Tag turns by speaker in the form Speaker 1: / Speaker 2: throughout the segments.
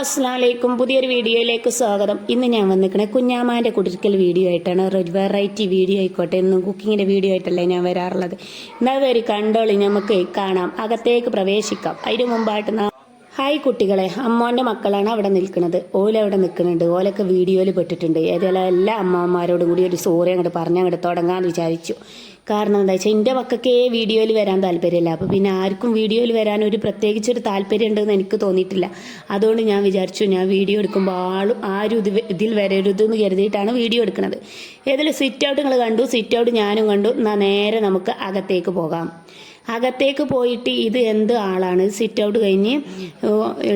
Speaker 1: അസ്സാം വലൈക്കും പുതിയൊരു വീഡിയോയിലേക്ക് സ്വാഗതം. ഇന്ന് ഞാൻ വന്നിരിക്കണേ കുഞ്ഞാമാന്റെ കുടിരിക്കൽ വീഡിയോ ആയിട്ടാണ്. ഒരു വെറൈറ്റി വീഡിയോ ആയിക്കോട്ടെ. എന്നും കുക്കിങ്ങിന്റെ വീഡിയോ ആയിട്ടല്ലേ ഞാൻ വരാറുള്ളത്. എന്നാൽ ഒരു കണ്ടോളി നമുക്ക് കാണാം. അകത്തേക്ക് പ്രവേശിക്കാം. അതിന് മുമ്പായിട്ട് ഹായ് കുട്ടികളെ. അമ്മോന്റെ മക്കളാണ് അവിടെ നിൽക്കുന്നത്. ഓല അവിടെ നിൽക്കുന്നുണ്ട്. ഓലൊക്കെ വീഡിയോയിൽ പെട്ടിട്ടുണ്ട്. ഏതായാലും എല്ലാ അമ്മമാരോടും കൂടി ഒരു സോറി അങ്ങോട്ട് പറഞ്ഞ് അങ്ങോട്ട് തുടങ്ങാമെന്ന് വിചാരിച്ചു. കാരണം എന്താ വെച്ചാൽ എന്റെ മക്കൾക്കേ വീഡിയോയിൽ വരാൻ താല്പര്യമില്ല. അപ്പോൾ പിന്നെ ആർക്കും വീഡിയോയിൽ വരാൻ ഒരു പ്രത്യേകിച്ചൊരു താല്പര്യം ഉണ്ടെന്ന് എനിക്ക് തോന്നിയിട്ടില്ല. അതുകൊണ്ട് ഞാൻ വിചാരിച്ചു ഞാൻ വീഡിയോ എടുക്കുമ്പോൾ ആളും ആരും ഇത് ഇതിൽ വരരുതെന്ന് കരുതിയിട്ടാണ് വീഡിയോ എടുക്കുന്നത് ഏതായാലും സിറ്റ് ഔട്ട് നിങ്ങൾ കണ്ടു സിറ്റ് ഔട്ട് ഞാനും കണ്ടു. എന്നാൽ നേരെ നമുക്ക് അകത്തേക്ക് പോകാം. അകത്തേക്ക് പോയിട്ട് ഇത് എന്ത് ആളാണ്? സിറ്റ് ഔട്ട് കഴിഞ്ഞ്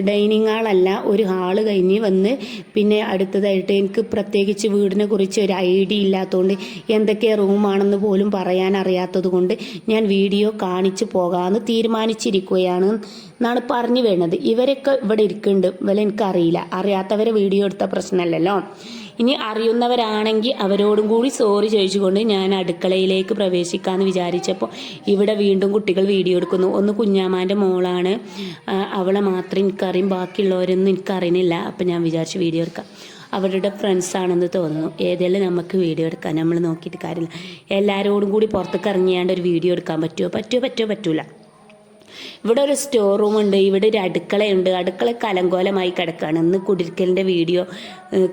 Speaker 1: ഡൈനിങ് ഹാളല്ല ഒരു ഹാൾ കഴിഞ്ഞ് വന്ന് പിന്നെ അടുത്തതായിട്ട് എനിക്ക് പ്രത്യേകിച്ച് വീടിനെ കുറിച്ച് ഒരു ഐഡിയ ഇല്ലാത്തതുകൊണ്ട് എന്തൊക്കെ റൂമാണെന്ന് പോലും പറയാൻ അറിയാത്തത് കൊണ്ട് ഞാൻ വീഡിയോ കാണിച്ചു പോകാമെന്ന് തീരുമാനിച്ചിരിക്കുകയാണ് എന്നാണ് പറഞ്ഞു വേണത് ഇവരൊക്കെ ഇവിടെ ഇരിക്കുന്നുണ്ട്. ഇവരെ എനിക്കറിയില്ല. അറിയാത്തവരെ വീഡിയോ എടുത്ത പ്രശ്നമല്ലല്ലോ. ഇനി അറിയുന്നവരാണെങ്കിൽ അവരോടും കൂടി സോറി ചോദിച്ചുകൊണ്ട് ഞാൻ അടുക്കളയിലേക്ക് പ്രവേശിക്കാമെന്ന് വിചാരിച്ചപ്പോൾ ഇവിടെ വീണ്ടും കുട്ടികൾ വീഡിയോ എടുക്കുന്നു. ഒന്ന് കുഞ്ഞാമാന്റെ മോളാണ്. അവളെ മാത്രം എനിക്കറിയും ബാക്കിയുള്ളവരൊന്നും എനിക്കറിയുന്നില്ല. അപ്പം ഞാൻ വിചാരിച്ചു വീഡിയോ എടുക്കാം. അവരുടെ ഫ്രണ്ട്സ് ആണെന്ന് തോന്നുന്നു. ഏതെല്ലാം നമുക്ക് വീഡിയോ എടുക്കാം. നമ്മൾ നോക്കിയിട്ട് കാര്യമില്ല. എല്ലാവരോടും കൂടി പുറത്തേക്ക് ഇറങ്ങിയാണ്ട് ഒരു വീഡിയോ എടുക്കാൻ പറ്റുമോ പറ്റുമോ പറ്റുമോ പറ്റൂല. ഇവിടെ ഒരു സ്റ്റോർ റൂം ഉണ്ട് ഇവിടെ ഒരു അടുക്കളയുണ്ട്. അടുക്കള കലങ്കോലമായി കിടക്കുകയാണ് ഇന്ന് കുടിരിക്കലിന്റെ വീഡിയോ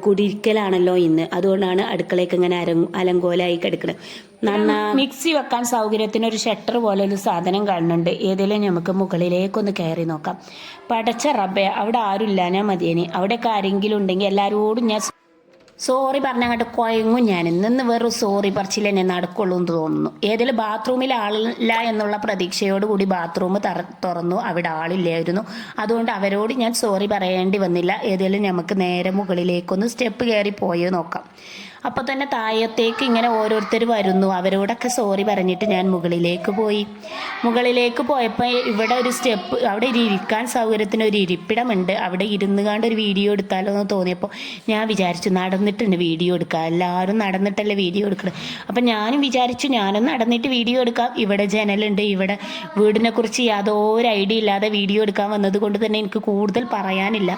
Speaker 1: കുടിരിക്കലാണല്ലോ ഇന്ന്. അതുകൊണ്ടാണ് അടുക്കളയൊക്കെ ഇങ്ങനെ അര അലങ്കോലമായി കിടക്കുന്നത് നന്നാ മിക്സി വെക്കാൻ സൗകര്യത്തിന് ഒരു ഷട്ടർ പോലെ ഒരു സാധനം കാണുന്നുണ്ട്. ഏതെങ്കിലും നമുക്ക് മുകളിലേക്കൊന്ന് കയറി നോക്കാം. പടച്ച റബ്ബെ അവിടെ ആരുമില്ല ഞാൻ മതിയേനെ. അവിടെയൊക്കെ ആരെങ്കിലും ഉണ്ടെങ്കിൽ എല്ലാവരോടും ഞാൻ സോറി പറഞ്ഞങ്ങോട്ട് കുഴങ്ങും ഞാൻ. നിന്ന് വെറും സോറി പറച്ചിൽ എന്നെ നടക്കുള്ളൂ എന്ന് തോന്നുന്നു. ഏതെങ്കിലും ബാത്റൂമിൽ ആളില്ല എന്നുള്ള പ്രതീക്ഷയോടുകൂടി ബാത്റൂം തറ തുറന്നു. അവിടെ ആളില്ലായിരുന്നു. അതുകൊണ്ട് അവരോട് ഞാൻ സോറി പറയേണ്ടി വന്നില്ല. ഏതെങ്കിലും നമുക്ക് നേരെ മുകളിലേക്കൊന്ന് സ്റ്റെപ്പ് കയറി പോയോ നോക്കാം. അപ്പോൾ തന്നെ താഴത്തേക്ക് ഇങ്ങനെ ഓരോരുത്തർ വരുന്നു. അവരോടൊക്കെ സോറി പറഞ്ഞിട്ട് ഞാൻ മുകളിലേക്ക് പോയി. മുകളിലേക്ക് പോയപ്പോൾ ഇവിടെ ഒരു സ്റ്റെപ്പ് അവിടെ ഒരു ഇരിക്കാൻ സൗകര്യത്തിന് ഒരു ഇരിപ്പിടമുണ്ട്. അവിടെ ഇരുന്ന് കാണ്ട് ഒരു വീഡിയോ എടുത്താലോ എന്ന് തോന്നിയപ്പോൾ ഞാൻ വിചാരിച്ചു നടന്നിട്ടുണ്ട് വീഡിയോ എടുക്കുക എല്ലാവരും നടന്നിട്ടല്ലേ വീഡിയോ എടുക്കണം. അപ്പം ഞാനും വിചാരിച്ചു ഞാനും നടന്നിട്ട് വീഡിയോ എടുക്കാം. ഇവിടെ ജനലുണ്ട്. ഇവിടെ വീടിനെക്കുറിച്ച് യാതൊരു ഐഡിയ ഇല്ലാതെ വീഡിയോ എടുക്കാൻ വന്നത് കൊണ്ട് തന്നെ എനിക്ക് കൂടുതൽ പറയാനില്ല.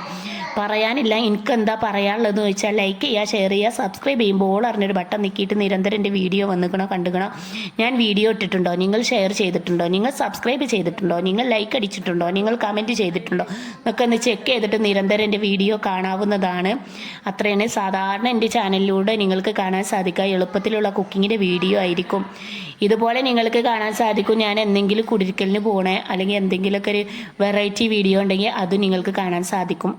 Speaker 1: പറയാനില്ല. എനിക്ക് എന്താ പറയാനുള്ളതെന്ന് ചോദിച്ചാൽ ലൈക്ക് ചെയ്യുക ഷെയർ ചെയ്യുക സബ്സ്ക്രൈബ് ചെയ്യുമ്പോൾ അറിഞ്ഞൊരു ബട്ടൺ നിൽക്കിയിട്ട് നിരന്തരം എന്റെ വീഡിയോ വന്നിക്കണോ കണ്ടുകണോ ഞാൻ വീഡിയോ ഇട്ടിട്ടുണ്ടോ? നിങ്ങൾ ഷെയർ ചെയ്തിട്ടുണ്ടോ? നിങ്ങൾ സബ്സ്ക്രൈബ് ചെയ്തിട്ടുണ്ടോ? നിങ്ങൾ ലൈക്ക് അടിച്ചിട്ടുണ്ടോ? നിങ്ങൾ കമന്റ് ചെയ്തിട്ടുണ്ടോ? എന്നൊക്കെ ഒന്ന് ചെക്ക് ചെയ്തിട്ട് നിരന്തരം എന്റെ വീഡിയോ കാണാവുന്നതാണ്. അത്രയാണ് സാധാരണ എന്റെ ചാനലിലൂടെ നിങ്ങൾക്ക് കാണാൻ സാധിക്കുക. എളുപ്പത്തിലുള്ള കുക്കിങ്ങിന്റെ വീഡിയോ ആയിരിക്കും. ഇതുപോലെ നിങ്ങൾക്ക് കാണാൻ സാധിക്കും ഞാൻ എന്തെങ്കിലും കുടിരിക്കലിന് പോണേ അല്ലെങ്കിൽ എന്തെങ്കിലുമൊക്കെ ഒരു വെറൈറ്റി വീഡിയോ ഉണ്ടെങ്കിൽ അത് നിങ്ങൾക്ക് കാണാൻ സാധിക്കും.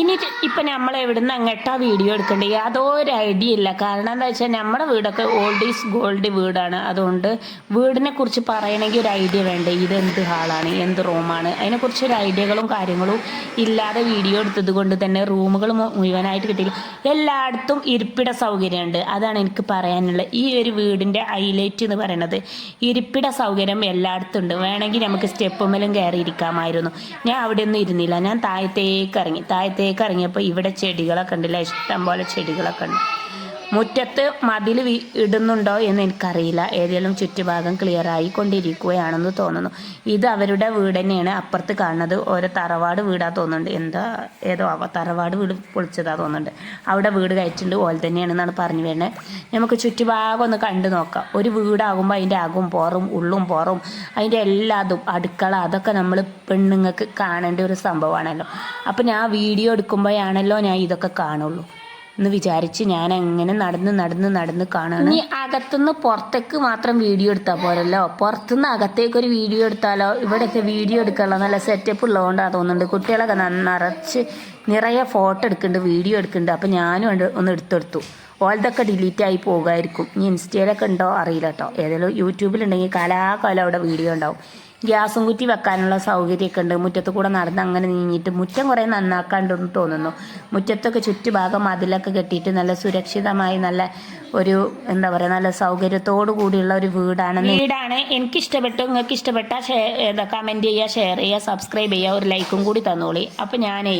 Speaker 1: ഇനി ഇപ്പം നമ്മൾ എവിടുന്ന് അങ്ങോട്ടാ വീഡിയോ എടുക്കണ്ടേ? അതോ ഒരു ഐഡിയ ഇല്ല. കാരണം എന്താ വെച്ചാൽ നമ്മുടെ വീടൊക്കെ ഓൾഡ് ഈസ് ഗോൾഡ് വീടാണ്. അതുകൊണ്ട് വീടിനെ കുറിച്ച് പറയണമെങ്കിൽ ഒരു ഐഡിയ വേണ്ടേ? ഇത് എന്ത് ഹാളാണ് എന്ത് റൂമാണ് അതിനെക്കുറിച്ച് ഒരു ഐഡിയകളും കാര്യങ്ങളും ഇല്ലാതെ വീഡിയോ എടുത്തത് കൊണ്ട് തന്നെ റൂമുകൾ മുഴുവനായിട്ട് കിട്ടിയില്ല. എല്ലായിടത്തും ഇരിപ്പിട സൗകര്യമുണ്ട് അതാണ് എനിക്ക് പറയാനുള്ളത് ഈ ഒരു വീടിന്റെ ഹൈലൈറ്റ് എന്ന് പറയുന്നത് ഇരിപ്പിട സൗകര്യം എല്ലായിടത്തും ഉണ്ട് വേണമെങ്കിൽ നമുക്ക് സ്റ്റെപ്പുമ്മലും കയറി ഇരിക്കാമായിരുന്നു ഞാൻ അവിടെ ഒന്നും ഇരുന്നില്ല. ഞാൻ താഴത്തേക്ക് ഇറങ്ങി. താഴത്തേക്ക് ഇറങ്ങിയപ്പോൾ ഇവിടെ ചെടികളൊക്കെ ഉണ്ടല്ലേ ഇഷ്ടം പോലെ ചെടികളൊക്കെ ഉണ്ട്. മുറ്റത്ത് മതിൽ ഇടുന്നുണ്ടോ എന്ന് എനിക്കറിയില്ല. ഏതെങ്കിലും ചുറ്റുഭാഗം ക്ലിയർ ആയി കൊണ്ടിരിക്കുകയാണെന്ന് തോന്നുന്നു. ഇത് അവരുടെ വീട് തന്നെയാണ്. അപ്പുറത്ത് കാണുന്നത് ഓരോ തറവാട് വീടാ തോന്നുന്നുണ്ട്. എന്താ ഏതോ അവ തറവാട് വീട് പൊളിച്ചതാ തോന്നുന്നുണ്ട്. അവിടെ വീട് കഴിച്ചിട്ടുണ്ട് ഓൽ തന്നെയാണെന്നാണ് പറഞ്ഞു വരുന്നത് നമുക്ക് ചുറ്റുഭാഗം ഒന്ന് കണ്ടു നോക്കാം. ഒരു വീടാകുമ്പോൾ അതിന്റെ അകും പുറം ഉള്ളും പുറം അതിന്റെ എല്ലാതും അടുക്കള അതൊക്കെ നമ്മൾ പെണ്ണുങ്ങൾക്ക് കാണേണ്ട ഒരു സംഭവമാണല്ലോ. അപ്പം ഞാൻ വീഡിയോ എടുക്കുമ്പോഴാണല്ലോ ഞാൻ ഇതൊക്കെ കാണുള്ളൂ. എന്ന് വിചാരിച്ച് ഞാൻ അങ്ങനെ നടന്ന് നടന്ന് നടന്ന് കാണാണ്. ഇനി അകത്തുനിന്ന് പുറത്തേക്ക് മാത്രം വീഡിയോ എടുത്താൽ പോരല്ലോ. പുറത്തുനിന്ന് അകത്തേക്ക് ഒരു വീഡിയോ എടുത്താലോ? ഇവിടെയൊക്കെ വീഡിയോ എടുക്കാനുള്ള നല്ല സെറ്റപ്പ് ഉള്ളതുകൊണ്ടാണ് തോന്നുന്നുണ്ട്. കുട്ടികളൊക്കെ നിറച്ച് നിറയെ ഫോട്ടോ എടുക്കുന്നുണ്ട് വീഡിയോ എടുക്കുന്നുണ്ട്. അപ്പോൾ ഞാനും ഒന്ന് എടുത്തെടുത്തു. ഓൾതൊക്കെ ഡിലീറ്റ് ആയി പോകുമായിരിക്കും. ഇനി ഇൻസ്റ്റയിലൊക്കെ ഉണ്ടോ? അറിയില്ല കേട്ടോ. ഏതെങ്കിലും യൂട്യൂബിലുണ്ടെങ്കിൽ കാലാകാലം അവിടെ വീഡിയോ ഉണ്ടാവും. ഗ്യാസും കുറ്റി വെക്കാനുള്ള സൗകര്യമൊക്കെ ഉണ്ട് മുറ്റത്ത് കൂടെ നടന്ന് അങ്ങനെ നീങ്ങിയിട്ട് മുറ്റം കുറേ നന്നാക്കാണ്ടെന്ന് തോന്നുന്നു. മുറ്റത്തൊക്കെ ചുറ്റുഭാഗം മതിലൊക്കെ കെട്ടിയിട്ട് നല്ല സുരക്ഷിതമായി നല്ല ഒരു എന്താ പറയുക നല്ല സൗകര്യത്തോടു കൂടിയുള്ള ഒരു വീടാണ്. വീടാണ്. എനിക്ക് ഇഷ്ടപ്പെട്ടു നിങ്ങൾക്ക് ഇഷ്ടപ്പെട്ട ഷെയർ കമന്റ് ചെയ്യുക ഷെയർ ചെയ്യുക സബ്സ്ക്രൈബ് ചെയ്യുക. ഒരു ലൈക്കും കൂടി തന്നോളി. അപ്പം ഞാനേ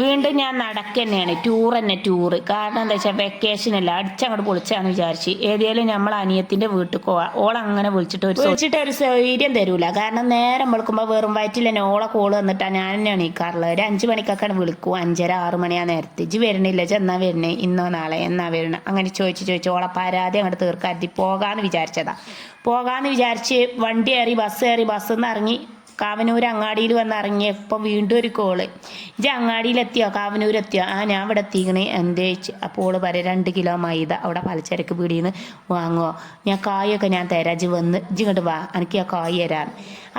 Speaker 1: വീണ്ടും ഞാൻ നടക്കുക തന്നെയാണ് ടൂർ തന്നെ ടൂറ് കാരണം എന്താ വെച്ചാൽ വെക്കേഷൻ അല്ല അടിച്ചങ്ങോട്ട് പൊളിച്ചാന്ന് വിചാരിച്ച്. ഏതായാലും നമ്മൾ അനിയത്തിന്റെ വീട്ടിൽ പോവാ ഓൾ അങ്ങനെ വിളിച്ചിട്ട് ഒരു വിളിച്ചിട്ട് ഒരു സൗകര്യം തരൂല. കാരണം നേരം വിളിക്കുമ്പോൾ വെറും വയറ്റിൽ തന്നെ ഓളെ കോൾ വന്നിട്ടാ ഞാൻ തന്നെ എണീക്കാറുള്ളത്. ഒരു അഞ്ച് മണിക്കൊക്കെയാണ് വിളിക്കും. അഞ്ചര ആറ് മണിയാ നേരത്തെ. ഇജ്ജ് വരണില്ല ചെന്നാ വരണേ? ഇന്നോ നാളെ? എന്നാ വരണം? അങ്ങനെ ചോദിച്ച് ചോദിച്ച് ഓളെ പരാതി അങ്ങോട്ട് തീർക്കാതി പോകാന്ന് വിചാരിച്ചതാ. പോകാന്ന് വിചാരിച്ച് വണ്ടി കയറി ബസ് കയറി ബസ്സിൽ നിന്ന് ഇറങ്ങി കാവനൂർ അങ്ങാടിയിൽ വന്ന് ഇറങ്ങിയപ്പോൾ വീണ്ടും ഒരു കോൾ ഇജ്ജ് അങ്ങാടിയിലെത്തിയോ കാവനൂരെത്തിയോ? ആ ഞാൻ ഇവിടെ എത്തിക്കണേ. എന്തേ അപ്പോൾ ഓൾ പറയാം രണ്ട് കിലോ മൈദ അവിടെ പലചരക്ക് പീടിയിൽ നിന്ന് വാങ്ങുമോ ഞാൻ കായൊക്കെ ഞാൻ തരാം. വന്ന് ഇജ്ജ് ഇങ്ങോട്ട് വാ. എനിക്ക് ആ കായ് തരാം.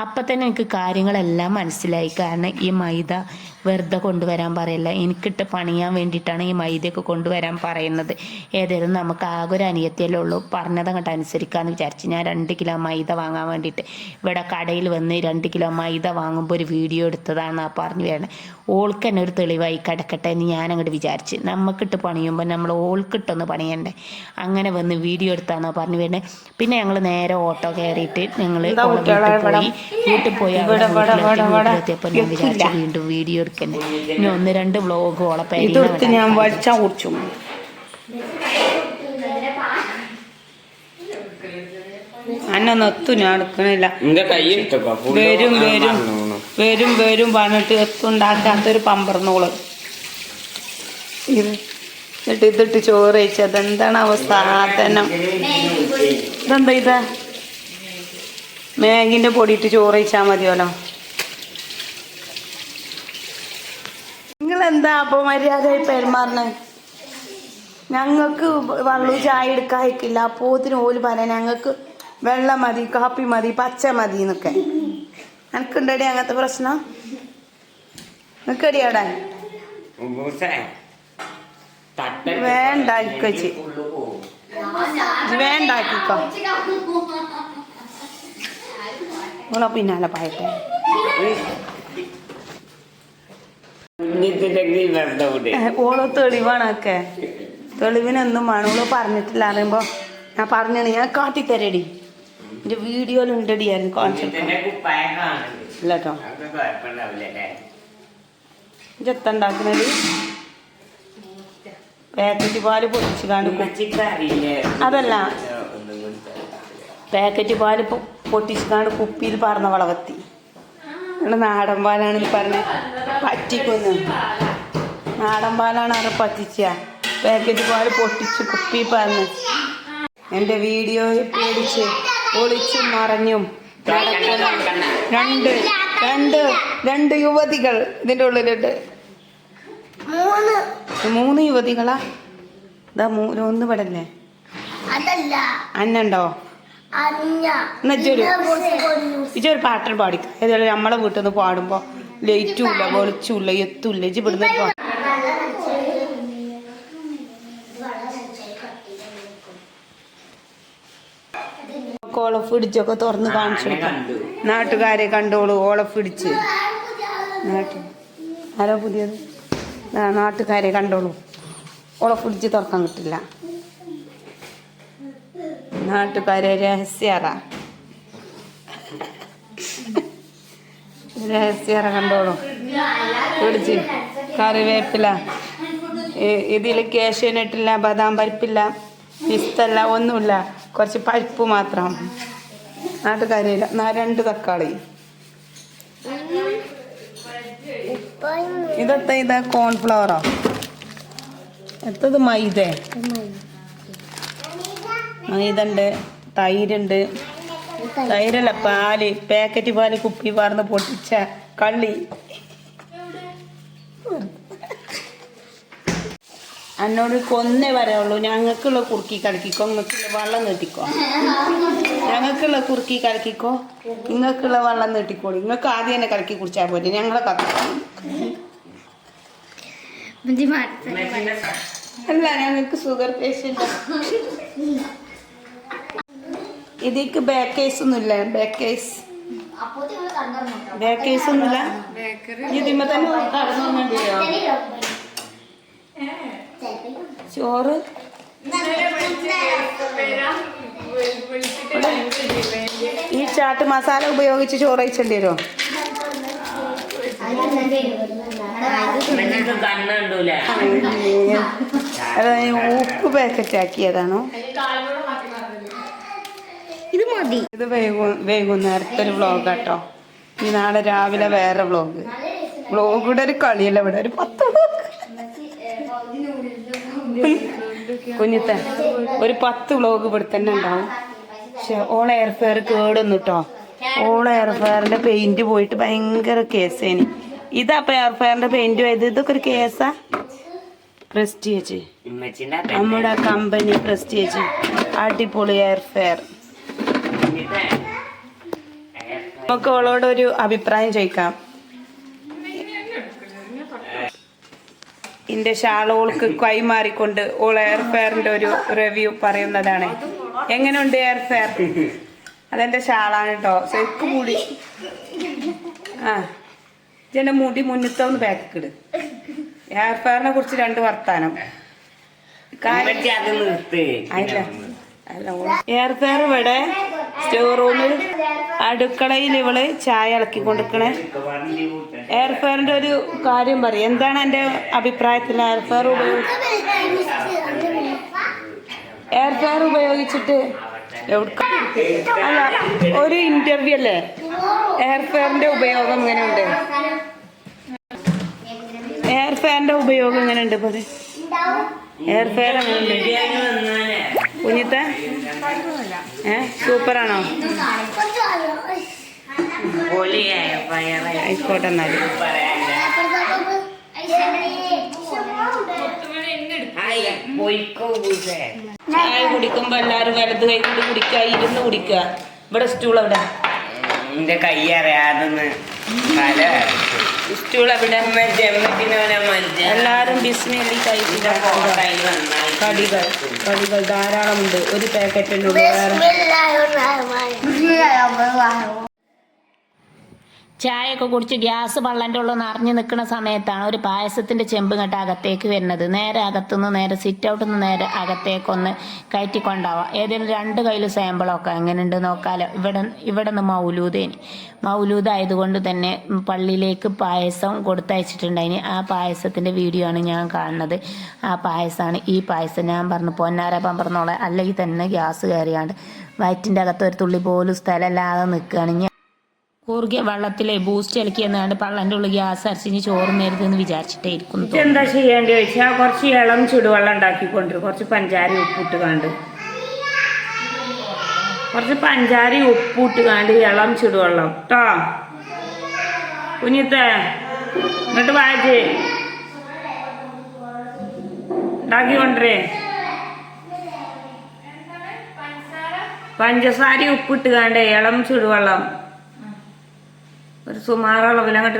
Speaker 1: അപ്പം തന്നെ എനിക്ക് കാര്യങ്ങളെല്ലാം മനസ്സിലായി. കാരണം ഈ മൈദ വെറുതെ കൊണ്ടുവരാൻ പറയില്ല. എനിക്കിട്ട് പണിയാൻ വേണ്ടിയിട്ടാണ് ഈ മൈദയൊക്കെ കൊണ്ടുവരാൻ പറയുന്നത്. ഏതായാലും നമുക്ക് ആകെ ഒരു അനിയത്തിയല്ലേ ഉള്ളൂ. പറഞ്ഞത് അങ്ങോട്ട് അനുസരിക്കാമെന്ന് വിചാരിച്ച് ഞാൻ രണ്ട് കിലോ മൈദ വാങ്ങാൻ വേണ്ടിയിട്ട് ഇവിടെ കടയിൽ വന്ന് രണ്ട് കിലോ മൈദ വാങ്ങുമ്പോൾ ഒരു വീഡിയോ എടുത്തതാണെന്നാണ് പറഞ്ഞു വേണേ ഓൾക്ക് തന്നെ ഒരു തെളിവായി കിടക്കട്ടെ എന്ന് ഞാനങ്ങോട്ട് വിചാരിച്ച്. നമുക്കിട്ട് പണിയുമ്പോൾ നമ്മൾ ഓൾക്കിട്ടൊന്ന് പണിയണ്ടേ. അങ്ങനെ വന്ന് വീഡിയോ എടുത്താണോ പറഞ്ഞു വരണേ പിന്നെ ഞങ്ങൾ നേരെ ഓട്ടോ കയറിയിട്ട് ഞങ്ങൾ? പോയി. വീട്ടിൽ പോയി. എത്തിയപ്പോൾ ഞാൻ വിചാരിച്ചു വീണ്ടും വീഡിയോ എടുക്കണ്ടേ ഇനി ഒന്ന് രണ്ട് വ്ളോഗ് ഓളെ
Speaker 2: ഞാൻ കുടിച്ചു. അന്നൊന്നും ഒത്തു ഞാൻ എടുക്കണില്ല. വരും വരും. വരും വരും പറഞ്ഞിട്ട് എത്തുണ്ടാക്കാത്തൊരു പമ്പർന്നോൾ. എന്നിട്ട് ഇതിട്ട് ചോറ് കഴിച്ചു അതെന്താണ് അവ സാധനം ഇതെന്താ ഇത്? മാഗിന്റെ പൊടിയിട്ട് ചോറ് കഴിച്ചാൽ മതിയല്ലോ. നിങ്ങൾ എന്താ അപ്പൊ മര്യാദയായി പെരുമാറണേ ഞങ്ങൾക്ക് വള്ളു ചായ എടുക്കാൻ അയക്കില്ല അപ്പോത്തിന് ഓൽ പറയാൻ ഞങ്ങൾക്ക് വെള്ളം മതി കാപ്പി മതി പച്ച മതി എന്നൊക്കെ. എനിക്കുണ്ടടി അങ്ങനത്തെ പ്രശ്നം? നിൽക്കടി അവിടെ. വേണ്ട ഇക്കച്ചി ഇജ്ജ്. വേണ്ട ആക്കിക്കോ ഓളെ പിന്നാലെ പായട്ടെ ഓളോ തെളിവാണൊക്കെ. തെളിവിനൊന്നും വേണം. ഓൾ പറഞ്ഞിട്ടില്ല അറിയുമ്പോ ഞാൻ പറഞ്ഞു ഞാൻ കാട്ടിത്തരടി. എന്റെ വീഡിയോയിലുണ്ടടി ഞാൻ കോൺസെപ്റ്റ് ഇല്ല കേട്ടോ പാക്കറ്റ് പാൽ പൊടിച്ച് കാണും അതല്ല. പാക്കറ്റ് പാൽ പൊട്ടിച്ച് കാണും കുപ്പിയിൽ പറഞ്ഞ വളവത്തി. നമ്മുടെ നാടൻ പാലാണെന്ന് പറഞ്ഞ് പറ്റിക്കൊന്ന്. നാടൻ പാലാണ് അവിടെ പറ്റിച്ച. പാക്കറ്റ് പാൽ പൊട്ടിച്ച് കുപ്പി പറഞ്ഞ് എന്റെ വീഡിയോയിൽ പേടിച്ച്. ഒളിച്ചും മറഞ്ഞും രണ്ട്. രണ്ട് രണ്ട് യുവതികൾ. ഇതിന്റെ ഉള്ളിലുണ്ട് മൂന്ന്. യുവതികളാ? ഇതാ മൂന്ന് പടല്ലേ? അന്നണ്ടോ എന്നുവെച്ചൊരു ഇജൊരു പാട്ടൻ പാടിക്ക ഏതായാലും നമ്മളെ വീട്ടിൽ നിന്ന് പാടുമ്പോൾ ലൈറ്റും ഇല്ല വെളിച്ചും ഇല്ല എത്തും ഇല്ല. ഇജ് ഇവിടുന്ന് നമുക്ക് ഓളഫ് പിടിച്ചൊക്കെ തുറന്ന് കാണിച്ചു കൊടുക്കാം. നാട്ടുകാരെ കണ്ടോളൂ ഓളഫ് പിടിച്ച് നാട്ടു ആരോ പുതിയത്? നാട്ടുകാരെ കണ്ടോളൂ. ഓളഫ് പിടിച്ച് തുറക്കാൻ കിട്ടില്ല. നാട്ടുകാരെ രഹസ്യറ. രഹസ്യറ കണ്ടോളൂ. പിടിച്ച് കറിവേപ്പില. ഇതിൽ കേശുനട്ടില്ല ബദാം പരിപ്പില്ല. പിസ്തല്ല ഒന്നുമില്ല. കുറച്ച് പരിപ്പ് മാത്രം. നാട്ടുകാരില്ല. നാ രണ്ട് തക്കാളി. ഇതെത്ത ഇതാ കോൺഫ്ലവറോ എത്തത് മൈദ. മൈദണ്ട് തൈരുണ്ട്. തൈരല്ല പാൽ. പാക്കറ്റ് പാൽ കുപ്പി പാർന്ന് പൊട്ടിച്ച കള്ളി. എന്നോട് കൊന്നേ പറയുള്ളൂ ഞങ്ങൾക്കുള്ള കുറുക്കി കളിക്കോ നിങ്ങൾക്കുള്ള വെള്ളം നീട്ടിക്കോ. ഞങ്ങൾക്കുള്ള കുറുക്കി കളിക്കോ നിങ്ങൾക്കുള്ള വെള്ളം നീട്ടിക്കോളൂ നിങ്ങൾക്ക് ആദ്യം തന്നെ കളിക്കി കുടിച്ചാൽ പോലെ ഞങ്ങളെ കത്തി അല്ല ഞങ്ങൾക്ക് ഷുഗർ പേഷ്യന്റ് ഇതിക്ക് ബാക്ക് കേസ് ഒന്നുമില്ല ബാക്ക് കേസ് ബാക്ക് കേസ് ഒന്നുമില്ല ഇതിമ്മ തന്നെ കടന്നുണ്ടോ ചോറ്? ഈ ചാട്ട് മസാല ഉപയോഗിച്ച് ചോറ് കഴിച്ചേണ്ടി വരുമോ അത് ഉപ്പ് പാക്കറ്റ് ആക്കിയതാണോ
Speaker 3: ഇത് മതി.
Speaker 2: ഇത് വൈകു വൈകുന്നേരത്തെ ഒരു വ്ളോഗ് കേട്ടോ ഈ നാളെ രാവിലെ വേറെ വ്ളോഗ് വ്ളോഗിടെ ഒരു കളിയല്ല ഇവിടെ. ഒരു പത്ത്. കുഞ്ഞിത്തെ ഒരു പത്ത് വ്ളോഗ് ഇവിടെ തന്നെ ഉണ്ടാവും. പക്ഷെ ഓൾ എയർ ഫെയർ കേടൊന്നു കേട്ടോ ഓൾ എയർ ഫെയറിന്റെ പെയിന്റ് പോയിട്ട് ഭയങ്കര കേസേനി. ഇതപ്പൊ എയർ ഫെയറിന്റെ പെയിന്റ് പോയത് ഇതൊക്കെ ഒരു കേസാ? പ്രസ്റ്റീജ്. നമ്മുടെ കമ്പനി പ്രസ്റ്റീജ്. അടിപൊളി എയർ ഫെയർ നമുക്ക് ഒരു അഭിപ്രായം ചോദിക്കാം. എന്റെ ഷാളോൾക്ക് കൈമാറിക്കൊണ്ട് ഓൾ എയർ ഫെയറിന്റെ ഒരു റിവ്യൂ പറയുന്നതാണ്. എങ്ങനെയുണ്ട് എയർ ഫെയർ അതെന്റെ ഷാളാണ് കേട്ടോ സെക്ക് മുടി. ആ. ഇതെന്റെ മുടി മുന്നത്തെ ഒന്ന് ബാക്കിക്കിട്. എയർ ഫെയറിനെ കുറിച്ച് രണ്ട് വർത്താനം. അല്ല. അല്ല എയർ ഫെയർ ഇവിടെ സ്റ്റോർ റൂമിൽ അടുക്കളയിൽ ഇവൾ ചായ ഇളക്കി കൊടുക്കണേ എയർ ഫെയറിന്റെ ഒരു കാര്യം പറയും. എന്താണ് എന്റെ അഭിപ്രായത്തിൽ എയർ ഫെയർ ഉപയോഗിച്ച് എയർ ഉപയോഗിച്ചിട്ട് അല്ല ഒരു ഇന്റർവ്യൂ അല്ലേ? എയർ ഫെയറിന്റെ ഉപയോഗം എങ്ങനെയുണ്ട്? എയർ ഫെയറിന്റെ ഉപയോഗം എങ്ങനെയുണ്ട് പറ എയർ ഫെയർ എങ്ങനെയുണ്ട്? കുഞ്ഞിത്തെ ഏ സൂപ്പറാണോ? ആയിക്കോട്ടെ
Speaker 4: എന്നാൽ.
Speaker 2: ചായ കുടിക്കുമ്പോ എല്ലാരും വലത് കൈ കൊണ്ട് കുടിക്കുക ഇരുന്ന് കുടിക്കുക. ഇവിടെ സ്റ്റൂൾ എവിടെ?
Speaker 4: എന്റെ കൈ അറിയാതെന്ന്
Speaker 2: എല്ലാരും ബിസ്മില്ലി കടികൾ കടികൾ ധാരാളമുണ്ട്. ഒരു പാക്കറ്റിനുള്ള
Speaker 1: ചായയൊക്കെ കുടിച്ച് ഗ്യാസ് പള്ളന്റെ ഉള്ളിൽ നിറഞ്ഞു നിൽക്കുന്ന സമയത്താണ് ഒരു പായസത്തിന്റെ ചെമ്പ് ഇങ്ങോട്ട് അകത്തേക്ക് വരുന്നത്. നേരെ അകത്തുനിന്ന് നേരെ സിറ്റ് ഔട്ടിൽ നിന്ന് നേരെ അകത്തേക്കൊന്ന് കയറ്റി കൊണ്ടാവാം ഏതെങ്കിലും രണ്ട് കയ്യിൽ സാമ്പിളൊക്കെ എങ്ങനെയുണ്ട് നോക്കാലോ. ഇവിടെ ഇവിടെ നിന്ന് മൗലൂദേനി മൗലൂദ് ആയതുകൊണ്ട് തന്നെ പള്ളിയിലേക്ക് പായസം കൊടുത്തയച്ചിട്ടുണ്ടായിന് ആ പായസത്തിന്റെ വീഡിയോ ആണ് ഞാൻ കാണുന്നത്. ആ പായസമാണ് ഈ പായസം. ഞാൻ പറഞ്ഞു പൊന്നാര പമ്പറന്നോളെ. അല്ലെങ്കിൽ തന്നെ ഗ്യാസ് കയറിയാണ്ട് വയറ്റിന്റെ അകത്ത് ഒരു തുള്ളി പോലും സ്ഥലമില്ലാതെ നിൽക്കുകയാണ്. കൂർഗിയ വെള്ളത്തിലെ ബൂസ്റ്റ് ഇളക്കി എന്നാണ്ട് പള്ളന്റെ ഉള്ളിൽ ഗ്യാസ് അരച്ചിന് ചോറ് നേരത്തെന്ന് വിചാരിച്ചിട്ടേ ഇരിക്കുന്നു
Speaker 2: എന്താ ചെയ്യേണ്ടി ചോദിച്ചാൽ കുറച്ച് ഇളം ചുടുവെള്ളം ഉണ്ടാക്കിക്കൊണ്ടിരും. കുറച്ച് പഞ്ചാര ഉപ്പിട്ട് കാണ്ട്. കുറച്ച് പഞ്ചാര ഉപ്പിട്ട് കാണ്ട് ഇളം ചുടുവെള്ളം. കേട്ടോ കുഞ്ഞിത്തെ എന്നിട്ട് വായിച്ചേ ഉണ്ടാക്കി കൊണ്ടേ പഞ്ചസാര ഉപ്പിട്ട് കാണ്ട് ഇളം ചുടുവെള്ളം. ഒരു സുമാറുള്ള വില അങ്ങോട്ട്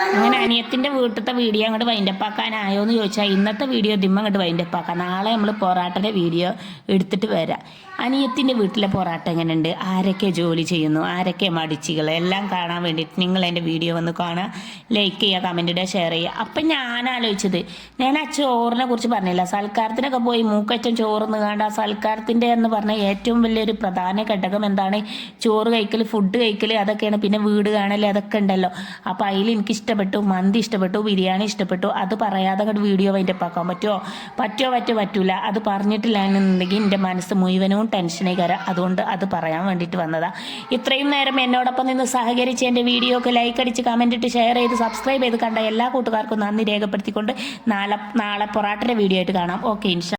Speaker 1: അങ്ങനെ അനിയത്തിന്റെ വീട്ടിലത്തെ വീഡിയോ അങ്ങോട്ട് വൈൻഡപ്പാക്കാനായോ എന്ന് ചോദിച്ചാൽ ഇന്നത്തെ വീഡിയോ ദിമ്മ അങ്ങോട്ട് വൈൻഡപ്പാക്കാം. നാളെ നമ്മൾ പൊറാട്ടയുടെ വീഡിയോ എടുത്തിട്ട് വരാം. അനിയത്തിന്റെ വീട്ടിലെ പൊറാട്ട എങ്ങനെയുണ്ട്? ആരൊക്കെ ജോലി ചെയ്യുന്നു? ആരൊക്കെ മടിച്ചികൾ എല്ലാം കാണാൻ വേണ്ടിയിട്ട് നിങ്ങൾ എന്റെ വീഡിയോ വന്ന് കാണുക. ലൈക്ക് ചെയ്യുക കമന്റ് ഇടുക ഷെയർ ചെയ്യുക. അപ്പം ഞാൻ ആലോചിച്ചത് ഞാൻ ആ ചോറിനെ കുറിച്ച് പറഞ്ഞില്ല? സൽക്കാരത്തിനൊക്കെ പോയി മൂക്കറ്റം ചോറ് കണ്ട ആ സൽക്കാരത്തിന്റെ എന്ന് പറഞ്ഞ ഏറ്റവും വലിയൊരു പ്രധാന ഘടകം എന്താണ്? ചോറ് കഴിക്കൽ ഫുഡ് കഴിക്കൽ അതൊക്കെയാണ്. പിന്നെ വീട് കാണൽ അതൊക്കെ ഉണ്ടല്ലോ. അപ്പോൾ അതിൽ എനിക്ക് ഇഷ്ടപ്പെട്ടു മന്തി ഇഷ്ടപ്പെട്ടു ബിരിയാണി ഇഷ്ടപ്പെട്ടു അത് പറയാതെ അങ്ങോട്ട് വീഡിയോ വൈൻഡപ്പ് ആക്കാൻ പറ്റുമോ പറ്റുമോ പറ്റുമോ പറ്റൂല. അത് പറഞ്ഞിട്ടില്ല എന്നുണ്ടെങ്കിൽ എന്റെ മനസ്സ് മുഴുവനും ടെൻഷനേ കയറാം. അതുകൊണ്ട് അത് പറയാൻ വേണ്ടിയിട്ട് വന്നതാണ് ഇത്രയും നേരം എന്നോടൊപ്പം നിന്ന് സഹകരിച്ച് എന്റെ വീഡിയോക്ക് ലൈക്ക് അടിച്ച് കമന്റ് ഇട്ട് ഷെയർ ചെയ്ത് സബ്സ്ക്രൈബ് ചെയ്ത് കണ്ട എല്ലാ കൂട്ടുകാർക്കും നന്ദി രേഖപ്പെടുത്തിക്കൊണ്ട് നാളെ നാളെ പൊറാട്ടയുടെ വീഡിയോ ആയിട്ട് കാണാം. ഓക്കെ ഇൻഷാ